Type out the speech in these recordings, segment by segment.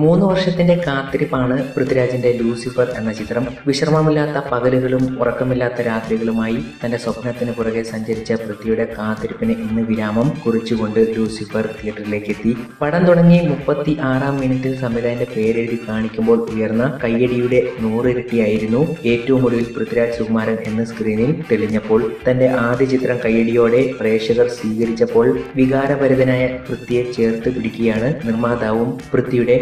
മൂന്ന് വർഷത്തിന്റെ കാത്തിരിപ്പാണ് പൃഥ്വിരാജിന്റെ ലൂസിഫർ എന്ന ചിത്രം. വിശ്രമമില്ലാത്ത പകലുകളും ഉറക്കമില്ലാത്ത രാത്രികളുമായി തന്റെ സ്വപ്നത്തിന് പുറകെ സഞ്ചരിച്ച പൃഥ്വിയുടെ കാത്തിരിപ്പിന് ഇന്ന് വിരാമം കുറിച്ചുകൊണ്ട് ലൂസിഫർ തിയേറ്ററിലേക്ക് എത്തി പടം തുടങ്ങി മുപ്പത്തി ആറാം മിനിറ്റിൽ സംവിധായകന്റെ പേരെഴുതി കാണിക്കുമ്പോൾ ഉയർന്ന കയ്യടിയുടെ നൂറിരട്ടിയായിരുന്നു ഏറ്റവും ഒടുവിൽ പൃഥ്വിരാജ് സുകുമാരൻ എന്ന സ്ക്രീനിൽ തെളിഞ്ഞപ്പോൾ തന്റെ ആദ്യ ചിത്രം കയ്യടിയോടെ പ്രേക്ഷകർ സ്വീകരിച്ചപ്പോൾ വികാരഭരിതനായ പൃഥ്വിയെ ചേർത്ത് പിടിക്കുകയാണ് നിർമ്മാതാവും പൃഥ്വിയുടെ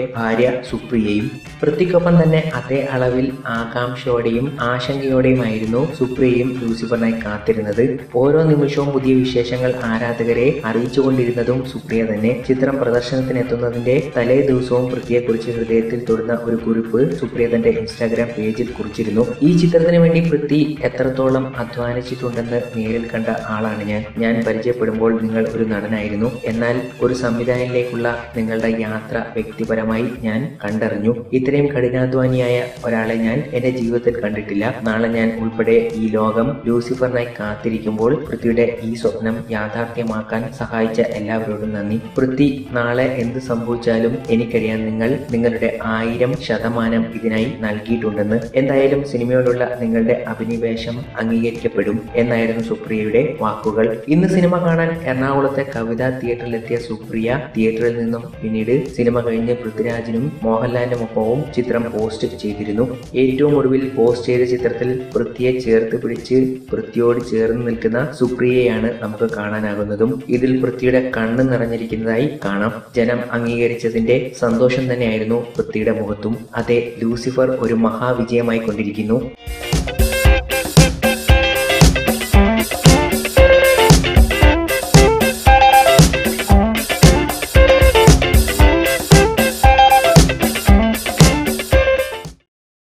സുപ്രിയയും പൃഥ്വിക്കൊപ്പം തന്നെ അതേ അളവിൽ ആകാംക്ഷയോടെയും ആശങ്കയോടെയുമായിരുന്നു സുപ്രിയയും ലൂസിഫറിനായി കാത്തിരുന്നത്. ഓരോ നിമിഷവും പുതിയ വിശേഷങ്ങൾ ആരാധകരെ അറിയിച്ചുകൊണ്ടിരുന്നതും സുപ്രിയ തന്നെ ചിത്രം പ്രദർശനത്തിനെത്തുന്നതിന്റെ തലേ ദിവസവും പൃഥ്വിയെക്കുറിച്ച് ഹൃദയത്തിൽ തൊടുന്ന ഒരു കുറിപ്പ് സുപ്രിയ തന്റെ ഇൻസ്റ്റാഗ്രാം പേജിൽ കുറിച്ചിരുന്നു. ഈ ചിത്രത്തിന് വേണ്ടി പൃഥ്വി എത്രത്തോളം അധ്വാനിച്ചിട്ടുണ്ടെന്ന് നേരിൽ കണ്ട ആളാണ് ഞാൻ. ഞാൻ പരിചയപ്പെടുമ്പോൾ നിങ്ങൾ ഒരു നടനായിരുന്നു. എന്നാൽ ഒരു സംവിധായകനിലേക്കുള്ള നിങ്ങളുടെ യാത്ര വ്യക്തിപരമായി ഞാൻ കണ്ടറിഞ്ഞു. ഇത്രയും കഠിനാധ്വാനിയായ ഒരാളെ ഞാൻ എന്റെ ജീവിതത്തിൽ കണ്ടിട്ടില്ല. നാളെ ഞാൻ ഉൾപ്പെടെ ഈ ലോകം ലൂസിഫറിനായി കാത്തിരിക്കുമ്പോൾ പൃഥ്വിയുടെ ഈ സ്വപ്നം യാഥാർത്ഥ്യമാക്കാൻ സഹായിച്ച എല്ലാവരോടും നന്ദി. പൃഥ്വി നാളെ എന്ത് സംഭവിച്ചാലും എനിക്കറിയാൻ നിങ്ങൾ നിങ്ങളുടെ ആയിരം ശതമാനം ഇതിനായി നൽകിയിട്ടുണ്ടെന്ന്. എന്തായാലും സിനിമയോടുള്ള നിങ്ങളുടെ അഭിനിവേശം അംഗീകരിക്കപ്പെടും എന്നായിരുന്നു സുപ്രിയയുടെ വാക്കുകൾ. ഇന്ന് സിനിമ കാണാൻ എറണാകുളത്തെ കവിതാ തിയേറ്ററിലെത്തിയ സുപ്രിയ തിയേറ്ററിൽ നിന്നും പിന്നീട് സിനിമ കഴിഞ്ഞ് പൃഥ്വിരാജിനും മോഹൻലാലിനുമൊപ്പവും ചിത്രം പോസ്റ്റ് ചെയ്തിരുന്നു. ഏറ്റവും ഒടുവിൽ പോസ്റ്റ് ചെയ്ത ചിത്രത്തിൽ പൃഥ്വിയെ ചേർത്ത് പിടിച്ച് പൃഥ്വിയോട് ചേർന്ന് നിൽക്കുന്ന സുപ്രിയയാണ് നമുക്ക് കാണാനാകുന്നതും. ഇതിൽ പൃഥ്വിയുടെ കണ്ണ് നിറഞ്ഞിരിക്കുന്നതായി കാണാം. ജനം അംഗീകരിച്ചതിന്റെ സന്തോഷം തന്നെയായിരുന്നു പൃഥ്വിയുടെ മുഖത്തും. അതെ ലൂസിഫർ ഒരു മഹാവിജയമായി കൊണ്ടിരിക്കുന്നു.